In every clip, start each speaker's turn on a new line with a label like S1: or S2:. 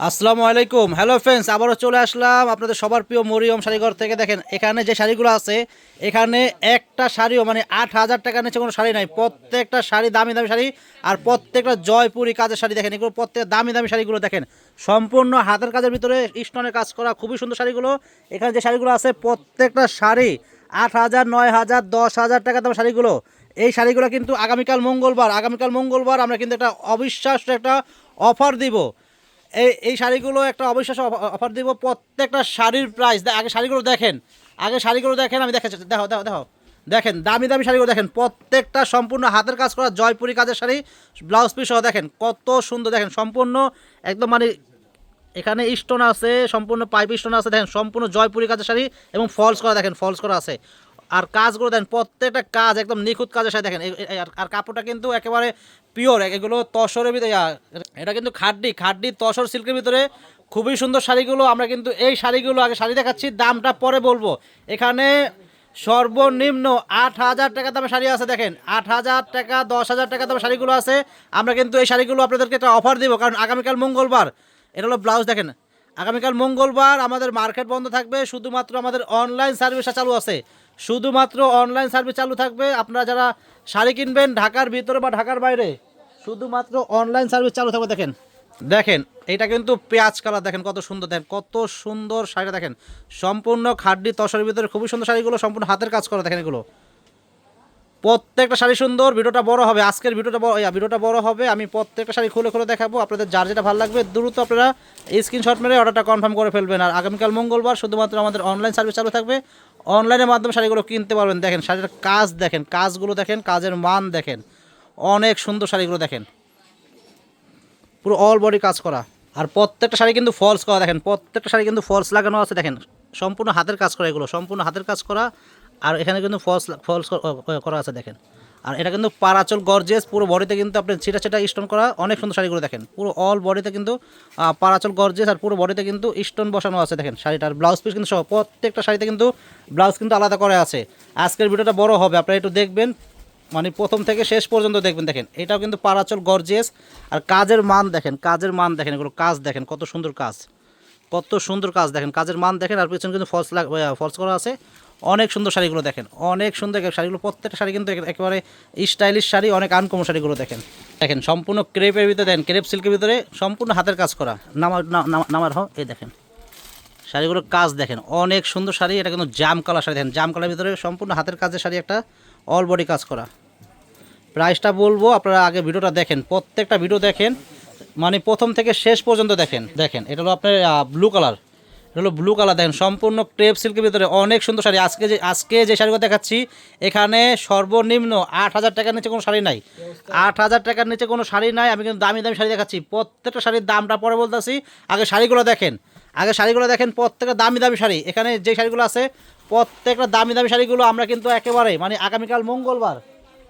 S1: আসসালামু আলাইকুম। Hello friends আবারও চলে আসলাম আপনাদের সবার প্রিয় মরিয়ম শাড়িঘর থেকে। দেখেন, এখানে যে শাড়িগুলো আছে, এখানে একটা শাড়িও মানে আট হাজার টাকার নিচে কোনো শাড়ি নাই। প্রত্যেকটা শাড়ি দামি দামি শাড়ি আর প্রত্যেকটা জয়পুরি কাজের শাড়ি। দেখেন, এগুলো প্রত্যেক দামি দামি শাড়িগুলো দেখেন। সম্পূর্ণ হাতের কাজের ভিতরে স্টোনের কাজ করা খুবই সুন্দর শাড়িগুলো। এখানে যে শাড়িগুলো আছে, প্রত্যেকটা শাড়ি আট হাজার, নয় হাজার, দশ হাজার টাকা দাম শাড়িগুলো। এই শাড়িগুলো কিন্তু আগামীকাল মঙ্গলবার আগামীকাল মঙ্গলবার আমরা কিন্তু একটা অবিশ্বাস্য একটা অফার দিব। এই এই শাড়িগুলো একটা অবিশ্বাস্য অফার দিব। প্রত্যেকটা শাড়ির প্রাইস আগে শাড়িগুলো দেখেন। আগে শাড়িগুলো দেখেন, আমি দেখাচ্ছি। দেখো দেখো দেখো। দেখেন, দামি দামি শাড়িগুলো দেখেন। প্রত্যেকটা সম্পূর্ণ হাতের কাজ করা জয়পুরি কাজের শাড়ি ব্লাউজ পিস সহ দেখেন। কত সুন্দর দেখেন। সম্পূর্ণ একদম মানে এখানে স্টোন আছে, সম্পূর্ণ পাইপ স্টোন আছে, দেখেন। সম্পূর্ণ জয়পুরি কাজের শাড়ি এবং ফলস করা, দেখেন ফলস করা আছে। আর কাজগুলো দেখেন, প্রত্যেকটা কাজ একদম নিখুঁত কাজের সাথে দেখেন আর কাপড়টা কিন্তু একেবারে পিওর এগুলো তসরের ভিতরে এটা কিন্তু খাড্ডি খাড্ডি তসর সিল্কের ভিতরে খুবই সুন্দর শাড়িগুলো, আমরা কিন্তু এই শাড়িগুলো আগে শাড়ি দেখাচ্ছি, দামটা পরে বলব। এখানে সর্বনিম্ন আট হাজার টাকা দামে শাড়ি আছে, দেখেন, আট হাজার টাকা, দশ হাজার টাকা দামে শাড়িগুলো আছে, আমরা কিন্তু এই শাড়িগুলো আপনাদেরকে একটা অফার দিব, কারণ আগামীকাল মঙ্গলবার, এটা হলো ব্লাউজ, দেখেন আগামীকাল মঙ্গলবার আমাদের মার্কেট বন্ধ থাকবে, শুধুমাত্র আমাদের অনলাইন সার্ভিসটা চালু আছে। শুধুমাত্র অনলাইন সার্ভিস চালু থাকবে। আপনারা যারা শাড়ি কিনবেন ঢাকার ভিতরে বা ঢাকার বাইরে, শুধুমাত্র অনলাইন সার্ভিস চালু থাকবে, দেখেন। দেখেন, এটা কিন্তু পেঁয়াজ কালার, দেখেন কত সুন্দর, দেখেন কত সুন্দর শাড়িটা, দেখেন। সম্পূর্ণ খাড্ডি, তসরের ভিতরে খুবই সুন্দর শাড়িগুলো, সম্পূর্ণ হাতের কাজ করা, দেখেন এগুলো। প্রত্যেকটা শাড়ি সুন্দর, ভিডিওটা বড় হবে, আজকের ভিডিওটা বড় ভিডিওটা বড় হবে, আমি প্রত্যেকটা শাড়ি খুলে খুলে দেখাবো, আপনাদের যার যেটা ভালো লাগবে, দ্রুত আপনারা স্ক্রিনশট মেরে অর্ডারটা কনফার্ম করে ফেলবেন। আর আগামীকাল মঙ্গলবার শুধুমাত্র আমাদের অনলাইন সার্ভিস চালু থাকবে অনলাইনের মাধ্যমে শাড়িগুলো কিনতে পারবেন। দেখেন, শাড়ির কাজ দেখেন, কাজগুলো দেখেন, কাজের মান দেখেন, অনেক সুন্দর শাড়িগুলো দেখেন। পুরো অল বডি কাজ করা। আর প্রত্যেকটা শাড়ি কিন্তু ফলস করা, দেখেন, প্রত্যেকটা শাড়ি কিন্তু ফলস লাগানো আছে, দেখেন, সম্পূর্ণ হাতের কাজ করা এগুলো, সম্পূর্ণ হাতের কাজ করা আর এখানে কিন্তু ফলস ফলস করা আছে, দেখেন। আর এটা কিন্তু পারাচল গর্জেস পুরো বডিতে কিন্তু আপনি ছিটা ছিটা স্টোন করা অনেক সুন্দর শাড়িগুলো দেখেন। পুরো অল বডিতে কিন্তু পারাচল গর্জেস আর পুরো বডিতে কিন্তু স্টোন বসানো আছে, দেখেন শাড়িটার। ব্লাউজ পিস কিন্তু সহ, প্রত্যেকটা শাড়িতে কিন্তু ব্লাউজ কিন্তু আলাদা করে আছে। আজকের ভিডিওটা বড় হবে, আপনারা একটু দেখবেন। মানে প্রথম থেকে শেষ পর্যন্ত দেখবেন, দেখেন। এটাও কিন্তু পারাচল গর্জিয়াস আর কাজের মান দেখেন, কাজের মান দেখেন, এগুলো কাজ দেখেন, কত সুন্দর কাজ। কত সুন্দর কাজ দেখেন। কাজের মান দেখেন আর পিছনে কিন্তু ফলস ফলস করা আছে। অনেক সুন্দর শাড়িগুলো দেখেন। অনেক সুন্দর শাড়িগুলো, প্রত্যেকটা শাড়ি কিন্তু একে- একেবারে স্টাইলিশ শাড়ি, অনেক আনকমন শাড়িগুলো দেখেন। দেখেন, সম্পূর্ণ ক্রেপের ভিতরে, দেখেন ক্রেপ সিল্কের ভিতরে সম্পূর্ণ হাতের কাজ করা। নামার নামার হ এই দেখেন। শাড়িগুলোর কাজ দেখেন। অনেক সুন্দর শাড়ি, এটা কিন্তু জাম কালার শাড়ি। দেখেন, জাম কালার ভিতরে সম্পূর্ণ হাতের কাজের শাড়ি একটা অল বডি কাজ করা। প্রাইসটা বলব, আপনারা আগে ভিডিওটা দেখেন। প্রত্যেকটা ভিডিও দেখেন। মানে প্রথম থেকে শেষ পর্যন্ত দেখেন দেখেন, এটা হলো আপনার ব্লু কালার এটা হলো ব্লু কালার দেখেন, সম্পূর্ণ ক্রেপ সিল্কের ভিতরে অনেক সুন্দর শাড়ি। আজকে যে আজকে যে শাড়িগুলো দেখাচ্ছি, এখানে সর্বনিম্ন আট হাজার টাকার নিচে কোনো শাড়ি নাই। আট হাজার টাকার নিচে কোনো শাড়ি নাই, আমি কিন্তু দামি দামি শাড়ি দেখাচ্ছি। প্রত্যেকটা শাড়ির দামটা পরে বলতেছি। আগে শাড়িগুলো দেখেন, আগে শাড়িগুলো দেখেন, প্রত্যেকটা দামি দামি শাড়ি। এখানে যে শাড়িগুলো আছে, প্রত্যেকটা দামি দামি শাড়িগুলো আমরা কিন্তু একেবারে মানে আগামীকাল মঙ্গলবার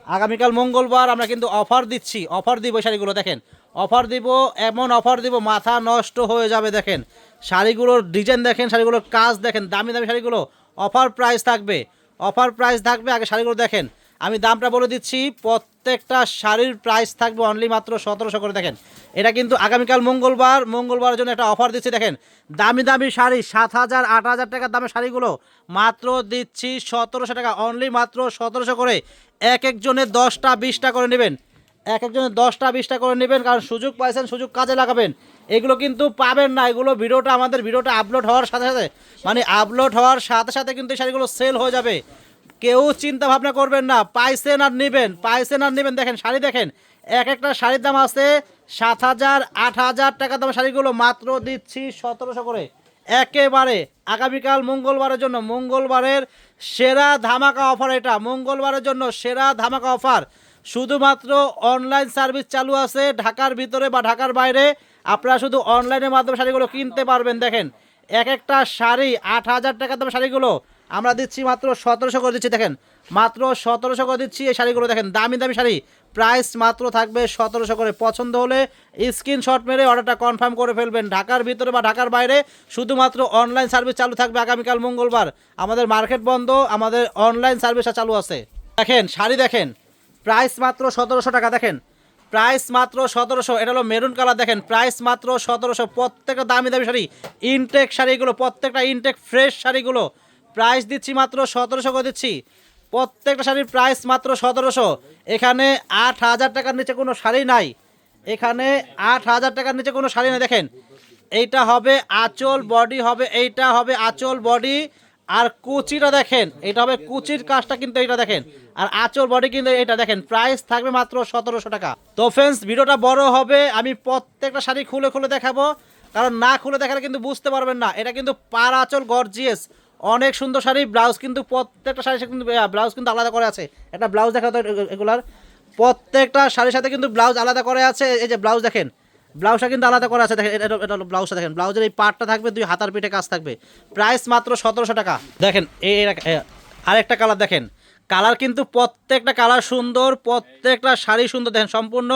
S1: আগামীকাল মঙ্গলবার আমরা কিন্তু অফার দিচ্ছি অফার দিব শাড়িগুলো, দেখেন। অফার দিব, এমন অফার দিব, মাথা নষ্ট হয়ে যাবে, দেখেন। শাড়িগুলোর ডিজাইন দেখেন, শাড়িগুলোর কাজ দেখেন, দামি দামি শাড়িগুলো, অফার প্রাইস থাকবে। অফার প্রাইস থাকবে, আগে শাড়িগুলো দেখেন। আমি দামটা বলে দিচ্ছি, প্রত্যেকটা শাড়ির প্রাইস থাকবে অনলি মাত্র সতেরোশো করে, দেখেন। এটা কিন্তু আগামীকাল মঙ্গলবার, মঙ্গলবারের জন্য একটা অফার দিচ্ছি, দেখেন। দামি দামি শাড়ি, সাত হাজার, আট হাজার টাকার দামের শাড়িগুলো, মাত্র দিচ্ছি সতেরোশো টাকা অনলি মাত্র সতেরোশো করে। এক একজনের দশটা, বিশটা করে নেবেন। এক একজনের দশটা, বিশটা করে নেবেন, কারণ সুযোগ পাইছেন, সুযোগ কাজে লাগাবেন। এগুলো কিন্তু পাবেন না, এগুলো ভিডিওটা আমাদের, ভিডিওটা আপলোড হওয়ার সাথে সাথে। মানে আপলোড হওয়ার সাথে সাথে কিন্তু এই শাড়িগুলো সেল হয়ে যাবে। কেউ চিন্তা ভাবনা করবেন না, পাইছেন আর নেবেন, পাইছেন আর নেবেন। দেখেন, শাড়ি দেখেন, এক একটা শাড়ির দাম আছে সাত হাজার, আট হাজার টাকা দামের শাড়িগুলো, মাত্র দিচ্ছি সতেরোশো করে। একেবারে আগামীকাল মঙ্গলবারের জন্য, মঙ্গলবারের সেরা ধামাকা অফার এটা, মঙ্গলবারের জন্য সেরা ধামাকা অফার। শুধুমাত্র অনলাইন সার্ভিস চালু আছে ঢাকার ভিতরে বা ঢাকার বাইরে। আপনারা শুধু অনলাইনের মাধ্যমে শাড়িগুলো কিনতে পারবেন, দেখেন। এক একটা শাড়ি আট হাজার টাকা দামের শাড়িগুলো আমরা দিচ্ছি মাত্র সতেরোশো করে দিচ্ছি, দেখেন। মাত্র সতেরোশো করে দিচ্ছি এই শাড়িগুলো, দেখেন, দামি দামি শাড়ি। প্রাইস মাত্র থাকবে সতেরোশো করে। পছন্দ হলে স্ক্রিনশট মেরে অর্ডারটা কনফার্ম করে ফেলবেন। ঢাকার ভিতরে বা ঢাকার বাইরে শুধুমাত্র অনলাইন সার্ভিস চালু থাকবে আগামীকাল মঙ্গলবার। আমাদের মার্কেট বন্ধ, আমাদের অনলাইন সার্ভিসটা চালু আছে। দেখেন, শাড়ি দেখেন। প্রাইস মাত্র সতেরোশো টাকা, দেখেন। প্রাইস মাত্র সতেরোশো, এটা হলো মেরুন কালার, দেখেন। প্রাইস মাত্র সতেরোশো, প্রত্যেকটা দামি দামি শাড়ি ইনটেক শাড়িগুলো, প্রত্যেকটা ইনটেক ফ্রেশ শাড়িগুলো। প্রাইস দিচ্ছি মাত্র সতেরোশো করে দিচ্ছি। প্রত্যেকটা শাড়ির প্রাইস মাত্র সতেরোশো। এখানে আট হাজার টাকার নিচে কোনো শাড়ি নাই। এখানে আট হাজার টাকার নিচে কোনো শাড়ি নাই, দেখেন। এইটা হবে আঁচল বডি হবে এইটা হবে আঁচল বডি আর কুচিটা দেখেন, এটা হবে কুচির কাজটা কিন্তু এটা দেখেন। আর আঁচল বডি কিন্তু এটা দেখেন প্রাইস থাকবে মাত্র সতেরোশো টাকা। তো ফ্রেন্ডস ভিডিওটা বড় হবে, আমি প্রত্যেকটা শাড়ি খুলে খুলে দেখাবো। কারণ না খুলে দেখালে কিন্তু বুঝতে পারবেন না, এটা কিন্তু পার আঁচল গর্জিয়াস অনেক সুন্দর শাড়ি ব্লাউজ কিন্তু প্রত্যেকটা শাড়ির সাথে কিন্তু ব্লাউজ কিন্তু আলাদা করে আছে। একটা ব্লাউজ দেখা তো এগুলার। প্রত্যেকটা শাড়ির সাথে কিন্তু ব্লাউজ আলাদা করে আছে, এই যে ব্লাউজ দেখেন। ব্লাউজটা কিন্তু আলাদা করা আছে, দেখেন, এটা এটা ব্লাউজটা, দেখেন। ব্লাউজের এই পার্টটা থাকবে, দুই হাতার পিঠে কাজ থাকবে। প্রাইস মাত্র সতেরোশো টাকা। দেখেন, এই আরেকটা কালার দেখেন। কালার কিন্তু প্রত্যেকটা কালার সুন্দর, প্রত্যেকটা শাড়ি সুন্দর। দেখেন, সম্পূর্ণ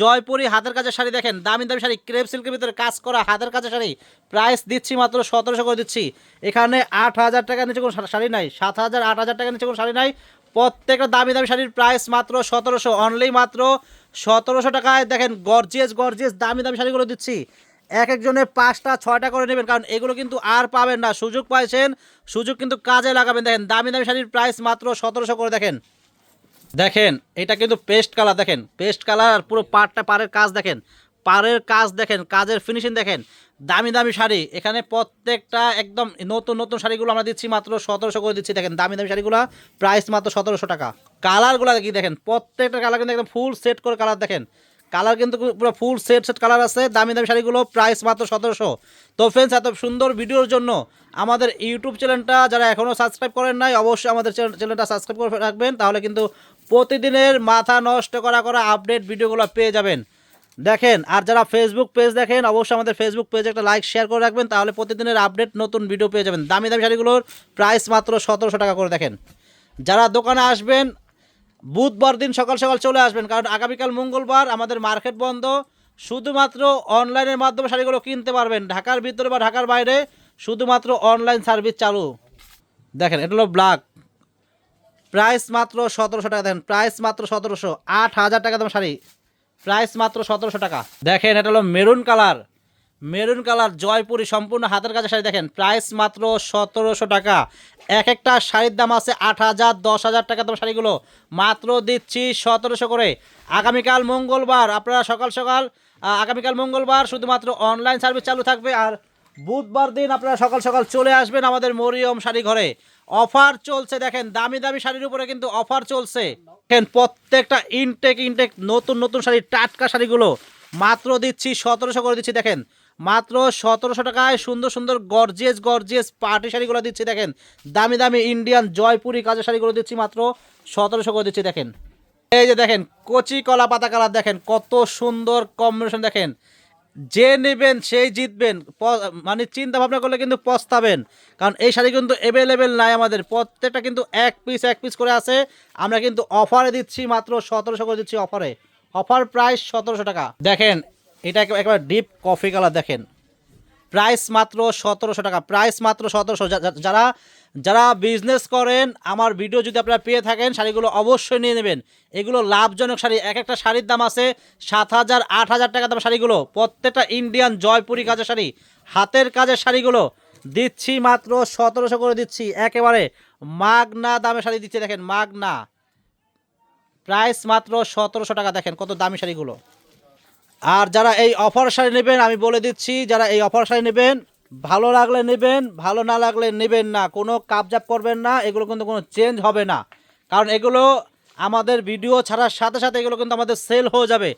S1: জয়পুরি হাতের কাজের শাড়ি দেখেন। দামি দামি শাড়ি, ক্রেপ সিল্কের ভিতরে কাজ করা হাতের কাজের শাড়ি। প্রাইস দিচ্ছি মাত্র সতেরোশো করে দিচ্ছি। এখানে আট হাজার টাকার নিচে কোনো শাড়ি নাই, সাত হাজার, আট হাজার টাকার নিচে কোনো শাড়ি নাই। প্রত্যেকটা দামি দামি শাড়ির প্রাইস মাত্র সতেরোশো অনলি মাত্র সতেরোশো টাকায়। দেখেন গর্জিয়াস গর্জিয়াস দামি দামি শাড়িগুলো দিচ্ছি। এক একজনে পাঁচটা, ছয়টা করে নেবেন, কারণ এগুলো কিন্তু আর পাবেন না। সুযোগ পাইছেন, সুযোগ কিন্তু কাজে লাগাবেন। দেখেন দামি দামি শাড়ির প্রাইস মাত্র সতেরোশো করে, দেখেন। দেখেন, এটা কিন্তু পেস্ট কালার দেখেন। পেস্ট কালার পুরো পাড়টা পাড়ের কাজ, দেখেন। পাড়ের কাজ দেখেন, কাজের ফিনিশিং দেখেন। দামি দামি শাড়ি, এখানে প্রত্যেকটা একদম নতুন নতুন শাড়িগুলো আমরা দিচ্ছি মাত্র সতেরোশো করে দিচ্ছি। দেখেন, দামি দামি শাড়িগুলো প্রাইস মাত্র সতেরোশো টাকা। কালারগুলো কি দেখেন, প্রত্যেকটা কালার কিন্তু একদম ফুল সেট করে কালার দেখেন। কালার কিন্তু পুরো ফুল সেট সেট কালার আছে, দামি দামি শাড়িগুলো প্রাইস মাত্র সতেরোশো। তো ফ্রেন্ডস এত সুন্দর ভিডিওর জন্য আমাদের ইউটিউব চ্যানেলটা যারা এখনও সাবস্ক্রাইব করেন নাই, অবশ্যই আমাদের চ্যানেল- চ্যানেলটা সাবস্ক্রাইব করে রাখবেন, তাহলে কিন্তু প্রতিদিনের মাথা নষ্ট করা করা আপডেট ভিডিওগুলো পেয়ে যাবেন। দেখেন, আর যারা ফেসবুক পেজ দেখেন, অবশ্যই আমাদের ফেসবুক পেজে একটা লাইক শেয়ার করে রাখবেন, তাহলে প্রতিদিনের আপডেট নতুন ভিডিও পেয়ে যাবেন। দামি দামি শাড়িগুলোর প্রাইস মাত্র সতেরোশো টাকা করে দেখেন। যারা দোকানে আসবেন, বুধবার দিন সকাল সকাল চলে আসবেন, কারণ আগামীকাল মঙ্গলবার আমাদের মার্কেট বন্ধ। শুধুমাত্র অনলাইনের মাধ্যমে শাড়িগুলো কিনতে পারবেন, ঢাকার ভিতরে বা ঢাকার বাইরে, শুধুমাত্র অনলাইন সার্ভিস চালু। দেখেন, এটা হলো ব্ল্যাক প্রাইস মাত্র সতেরোশো টাকা, দেখেন প্রাইস মাত্র সতেরোশো, আট হাজার টাকা দাম শাড়ি। প্রাইস মাত্র সতেরোশো টাকা। দেখেন, এটা হলো maroon colour. Maroon colour Jaipuri সম্পূর্ণ হাতের কাছে শাড়ি। দেখেন, প্রাইস মাত্র সতেরোশো টাকা। এক একটা শাড়ির দাম আছে আট হাজার, দশ হাজার টাকা দাম শাড়িগুলো। মাত্র দিচ্ছি সতেরোশো করে। আগামীকাল মঙ্গলবার, আপনারা সকাল সকাল আগামীকাল মঙ্গলবার শুধুমাত্র অনলাইন সার্ভিস চালু থাকবে। আর বুধবার দিন আপনারা সকাল সকাল চলে আসবেন আমাদের মরিয়ম শাড়ি ঘরে। অফার চলছে, দেখেন, দামি দামি শাড়ির উপরে কিন্তু অফার চলছে। দেখেন, প্রত্যেকটা ইনটেক ইনটেক নতুন নতুন শাড়ি, টাটকা শাড়িগুলো। মাত্র দিচ্ছি সতেরোশো করে দিচ্ছি, দেখেন। মাত্র সতেরোশো টাকায় সুন্দর সুন্দর গর্জিয়াস গর্জিয়াস পার্টি শাড়িগুলো দিচ্ছি, দেখেন। দামি দামি ইন্ডিয়ান জয়পুরি কাজের শাড়িগুলো দিচ্ছি মাত্র সতেরোশো করে দিচ্ছি, দেখেন। এই যে দেখেন, কচি কলা পাতা কালার, দেখেন, কত সুন্দর কম্বিনেশন দেখেন। যে নেবেন, সেই জিতবেন। মানে চিন্তা ভাবনা করলে কিন্তু পস্তাবেন। কারণ এই শাড়ি কিন্তু অ্যাভেলেবেল নাই আমাদের। প্রত্যেকটা কিন্তু এক পিস এক পিস করে আছে। আমরা কিন্তু অফারে দিচ্ছি মাত্র সতেরোশো করে দিচ্ছি অফারে অফার প্রাইস সতেরোশো টাকা। দেখেন, এটা একে- একেবারে ডিপ কফি কালার দেখেন। প্রাইস মাত্র সতেরোশো টাকা। প্রাইস মাত্র সতেরোশো। যারা যারা বিজনেস করেন, আমার ভিডিও যদি আপনারা পেয়ে থাকেন, শাড়িগুলো অবশ্যই নিয়ে নেবেন। এগুলো লাভজনক শাড়ি। এক একটা শাড়ির দাম আছে সাত হাজার, আট হাজার টাকা দাম শাড়িগুলো। প্রত্যেকটা ইন্ডিয়ান জয়পুরি কাজের শাড়ি, হাতের কাজের শাড়িগুলো দিচ্ছি মাত্র সতেরোশো করে দিচ্ছি। একেবারে মাগনা দামে শাড়ি দিচ্ছি, দেখেন মাগনা। প্রাইস মাত্র সতেরোশো টাকা, দেখেন কত দামি শাড়িগুলো। আর যারা এই অফার শাড়ি নেবেন, আমি বলে দিচ্ছি, যারা এই অফার শাড়ি নেবেন, ভালো লাগলে নেবেন, ভালো না লাগলে নেবেন না। কোনো কাপজাপ করবেন না, এগুলো কিন্তু কোনো চেঞ্জ হবে না। কারণ এগুলো আমাদের ভিডিও ছাড়ার সাথে সাথে এগুলো কিন্তু আমাদের সেল হয়ে যাবে।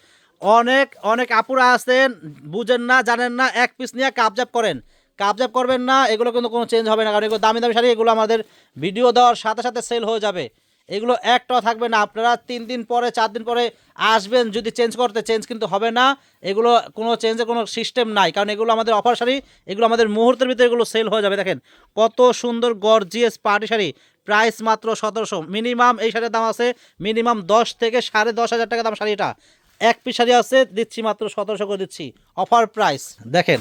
S1: অনেক অনেক আপুরা আছেন, বুঝেন না, জানেন না, এক পিস নিয়ে কাপজাপ করেন। কাপজাপ করবেন না, এগুলো কিন্তু কোনো চেঞ্জ হবে না, কারণ এগুলো দামি দামি শাড়ি, এগুলো আমাদের ভিডিও দেওয়ার সাথে সাথে সেল হয়ে যাবে। এগুলো একটাও থাকবে না। আপনারা তিন দিন পরে, চার দিন পরে আসবেন, যদি চেঞ্জ করতে চেঞ্জ কিন্তু হবে না। এগুলো কোনো চেঞ্জের কোনো সিস্টেম নাই। কারণ এগুলো আমাদের অফার শাড়ি, এগুলো আমাদের মুহূর্তের ভিতরে এগুলো সেল হয়ে যাবে। দেখেন, কত সুন্দর গর্জিয়াস পার্টি শাড়ি। প্রাইস মাত্র সতেরোশো। মিনিমাম এই শাড়ির দাম আছে মিনিমাম দশ থেকে সাড়ে দশ হাজার টাকা দাম শাড়িটা এক পিস শাড়ি আছে, দিচ্ছি মাত্র সতেরোশো করে দিচ্ছি। অফার প্রাইস দেখেন,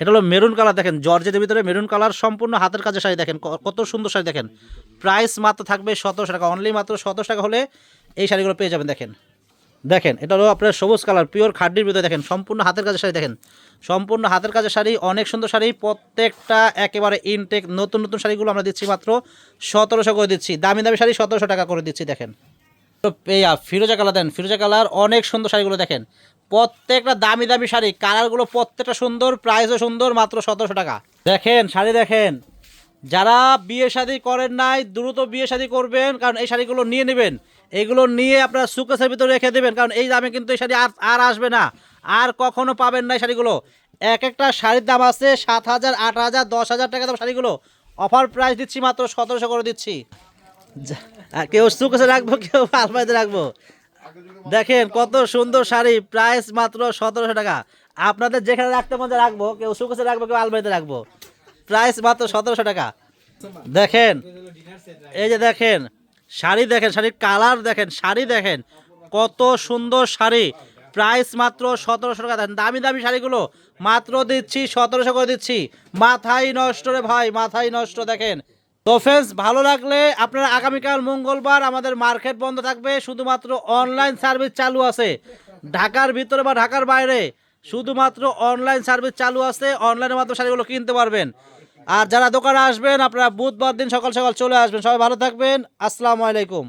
S1: এটা হলো মেরুন কালার দেখেন জর্জেটের ভিতরে মেরুন কালার সম্পূর্ণ হাতের কাজের শাড়ি। দেখেন কত সুন্দর শাড়ি। দেখেন প্রাইস মাত্র থাকবে সতেরোশো টাকা। অনলি মাত্র সতেরোশো টাকা হলে এই শাড়িগুলো পেয়ে যাবেন, দেখেন। দেখেন, এটা হলো আপনার সবুজ কালার পিওর খাড্ডির ভিতরে দেখেন, সম্পূর্ণ হাতের কাজের শাড়ি, দেখেন। সম্পূর্ণ হাতের কাজের শাড়ি, অনেক সুন্দর শাড়ি, প্রত্যেকটা একেবারে ইনটেক নতুন নতুন শাড়িগুলো আমরা দিচ্ছি মাত্র সতেরোশো করে দিচ্ছি। দামি দামি শাড়ি সতেরোশো টাকা করে দিচ্ছি, দেখেন। তো পেয়া ফিরোজা কালার দেন, ফিরোজা কালার, অনেক সুন্দর শাড়িগুলো, দেখেন। প্রত্যেকটা দামি দামি শাড়ি, কালারগুলো প্রত্যেকটা সুন্দর প্রাইসও সুন্দর, মাত্র সতেরোশো টাকা। দেখেন, শাড়ি দেখেন। যারা বিয়ে শাদী করেন নাই, দ্রুত বিয়ে শাদী করবেন, কারণ এই শাড়িগুলো নিয়ে নেবেন। এগুলো নিয়ে আপনারা সুকেসের ভিতরে রেখে দেবেন, কারণ এই দামে কিন্তু এই শাড়ি আর আর আসবে না। আর কখনো পাবেন না এই শাড়িগুলো। এক একটা শাড়ির দাম আছে সাত হাজার, আট হাজার, দশ হাজার টাকা দাম শাড়িগুলো। অফার প্রাইস দিচ্ছি মাত্র সতেরোশো করে দিচ্ছি। কেউ সুকেসে রাখব, কেউ আলমারিতে রাখব। দেখেন কত সুন্দর শাড়ি, প্রাইস মাত্র সতেরোশো টাকা। আপনাদের যেখানে রাখতে মধ্যে রাখব, কেউ সুকেসে রাখব, কেউ আলমারিতে রাখব। প্রাইস মাত্র সতেরোশো টাকা। দেখেন, এই যে দেখেন, শাড়ি দেখেন, শাড়ির কালার দেখেন, শাড়ি দেখেন, কত সুন্দর শাড়ি। প্রাইস মাত্র সতেরোশো টাকা। দেন দামি দামি শাড়িগুলো মাত্র দিচ্ছি, সতেরোশো করে দিচ্ছি। মাথাই নষ্ট রে ভাই, মাথাই নষ্ট, দেখেন। তো ফ্রেন্ডস ভালো লাগলে আপনারা আগামীকাল মঙ্গলবার আমাদের মার্কেট বন্ধ থাকবে। শুধুমাত্র অনলাইন সার্ভিস চালু আছে। ঢাকার ভিতরে বা ঢাকার বাইরে, শুধুমাত্র অনলাইন সার্ভিস চালু আছে। অনলাইনের মাধ্যমে শাড়িগুলো কিনতে পারবেন। আর যারা দোকানে আসবেন, আপনারা বুধবার দিন সকাল সকাল চলে আসবেন। সবাই ভালো থাকবেন। আসসালামু আলাইকুম।